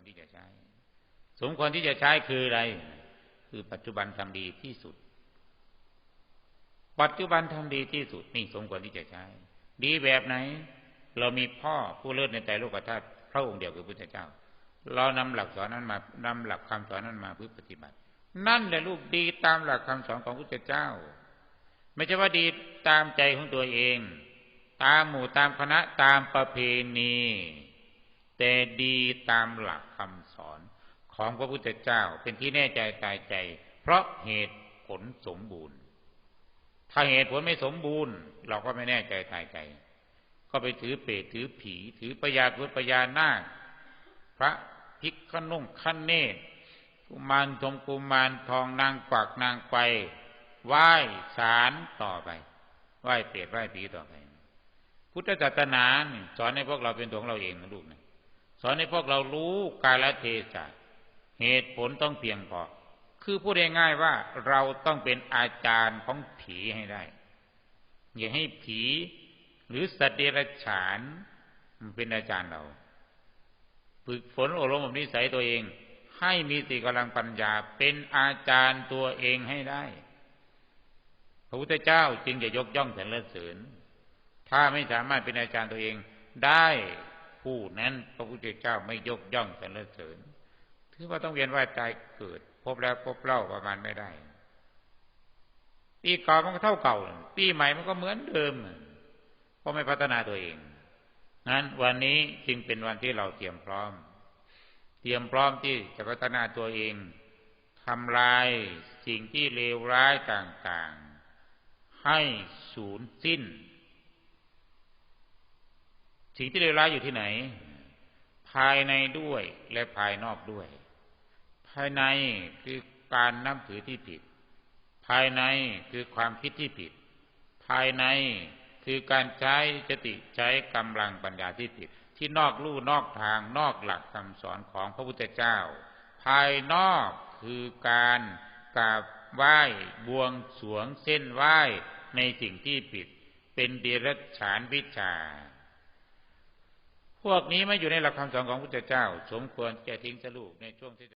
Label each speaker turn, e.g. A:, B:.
A: ควรที่จะใช้ สมควรที่จะใช้คืออะไร คือปัจจุบันทำดีที่สุด ปัจจุบันทำดีที่สุดนี่สมควรที่จะใช้ ดีแบบไหน เรามีพ่อผู้เลิศในใจโลกธาตุพระองค์เดียวคือพระพุทธเจ้า เรานำหลักสอนนั้นมานำหลักคำสอนนั้นมาพึ่ปฏิบัติ นั่นแหละลูกดีตามหลักคำสอนของพระพุทธเจ้า ไม่ใช่ว่าดีตามใจของตัวเอง ตามหมู่ตามคณะตามประเพณี ตามหลักคำสอนของพระพุทธเจ้าเป็นที่แน่ใจตายใจ เพราะเหตุผลสมบูรณ์ ถ้าเหตุผลไม่สมบูรณ์ เราก็ไม่แน่ใจตายใจ ก็ไปถือเปรตถือผี ถือปยาพุทธปยานาคพระพิกขนุ่งขันเนตกุมารทองกุมารทองนางกวักนางไปไหว้สารต่อไปไหว้เปรตไหว้ผีต่อไป พุทธศาสนาสอนให้พวกเราเป็นตัวของเราเองนะลูกนะ สอนให้พวกเรารู้กาลเทศะเหตุผลต้องเพียงพอ คือพูดง่ายๆว่าเราต้องเป็นอาจารย์ของผีให้ได้ อย่าให้ผีหรือสัตว์เดรัจฉานเป็นอาจารย์เราฝึกฝนอบรมนิสัยตัวเอง ให้มีสติกำลังปัญญาเป็นอาจารย์ตัวเองให้ได้พระพุทธเจ้าจึงจะยกย่องสรรเสริญ ถ้าไม่สามารถเป็นอาจารย์ตัวเองได้ ผู้นั้น พระพุทธเจ้าไม่ยกย่องสรรเสริญถือว่าต้องเวียนว่ายตายเกิด พบแล้วพบเล่าประมาณไม่ได้ ปีเก่ามันก็เท่าเก่า ปีใหม่มันก็เหมือนเดิมเพราะไม่พัฒนาตัวเองนั้นวันนี้จึงเป็นวันที่เราเตรียมพร้อม เตรียมพร้อมที่จะพัฒนาตัวเองทำลายสิ่งที่เลวร้ายต่างๆ ให้สูญสิ้น สิ่งที่เลวร้ายอยู่ที่ไหน ภายในด้วยและภายนอกด้วย ภายในคือการนับถือที่ผิด ภายในคือความคิดที่ผิด ภายในคือการใช้สติใช้กำลังปัญญาที่ผิด ที่นอกลู่นอกทางนอกหลักคำสอนของพระพุทธเจ้า ภายนอกคือการกราบไหว้บวงสวงเส้นไหว้ในสิ่งที่ผิด เป็นเดรัจฉานวิชา พวกนี้ไม่อยู่ในหลักคำสอนของพระพุทธเจ้า สมควรแก่ทิ้งสลูกในช่วงที่